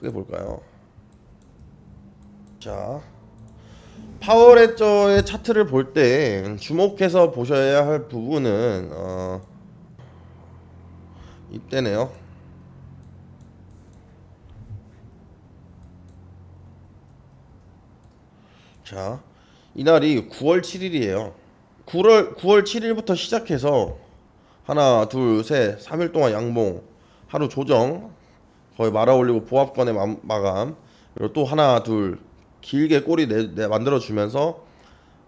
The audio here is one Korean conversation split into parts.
크게 볼까요? 자, 파워레저의 차트를 볼 때 주목해서 보셔야 할 부분은 어, 이때네요. 자, 이날이 9월 7일이에요. 9월 9월 7일부터 시작해서 하나, 둘, 셋, 3일 동안 양봉, 하루 조정, 거의 말아 올리고 보합권의 마- 마감, 그리고 또 하나, 둘, 길게 꼬리 내, 내 만들어 주면서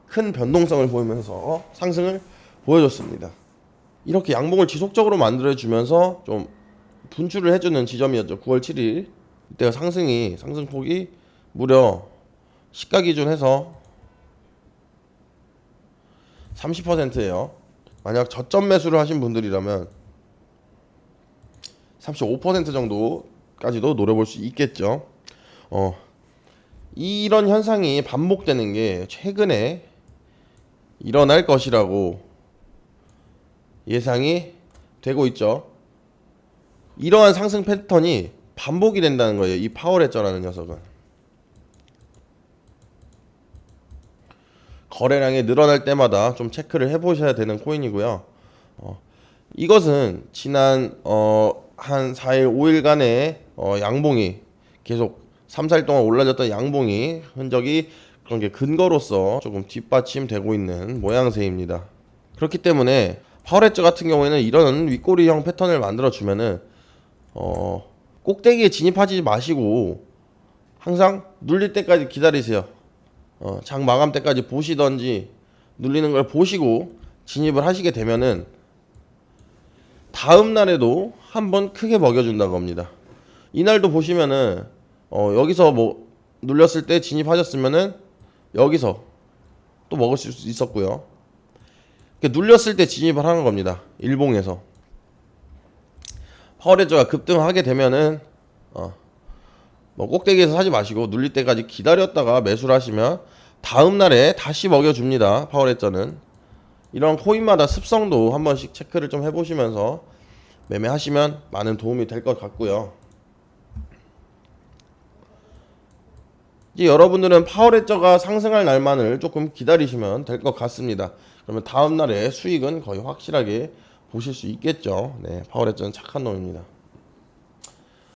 큰 변동성을 보이면서 상승을 보여줬습니다. 이렇게 양봉을 지속적으로 만들어 주면서 좀 분출을 해주는 지점이었죠. 9월 7일 이때가 상승이 상승폭이 무려 시가 기준해서 30%예요. 만약 저점 매수를 하신 분들이라면 35% 정도 까지도 노려볼 수 있겠죠. 어, 이런 현상이 반복되는 게 최근에 일어날 것이라고 예상이 되고 있죠. 이러한 상승 패턴이 반복이 된다는 거예요. 이 파워레저라는 녀석은. 거래량이 늘어날 때마다 좀 체크를 해보셔야 되는 코인이고요. 어, 이것은 지난 어, 한 4일, 5일간의 어, 양봉이 계속 3, 4일 동안 올라졌던 양봉이 흔적이 그런 게 근거로서 조금 뒷받침되고 있는 모양새입니다. 그렇기 때문에 파워레저 같은 경우에는 이런 윗꼬리형 패턴을 만들어 주면은 어, 꼭대기에 진입하지 마시고 항상 눌릴 때까지 기다리세요. 어, 장 마감 때까지 보시던지 눌리는 걸 보시고 진입을 하시게 되면은 다음 날에도 한번 크게 먹여준다고 합니다. 이날도 보시면은 어, 여기서 뭐 눌렸을 때 진입하셨으면은 여기서 또 먹을 수 있었고요. 눌렸을 때 진입을 하는 겁니다. 일봉에서 파워레저가 급등하게 되면은 어, 뭐 꼭대기에서 사지 마시고 눌릴 때까지 기다렸다가 매수를 하시면 다음 날에 다시 먹여줍니다. 파워레저는 이런 코인마다 습성도 한 번씩 체크를 좀 해보시면서 매매하시면 많은 도움이 될 것 같고요. 이제 여러분들은 파워레저가 상승할 날만을 조금 기다리시면 될 것 같습니다. 그러면 다음 날에 수익은 거의 확실하게 보실 수 있겠죠. 네, 파워레저는 착한 놈입니다.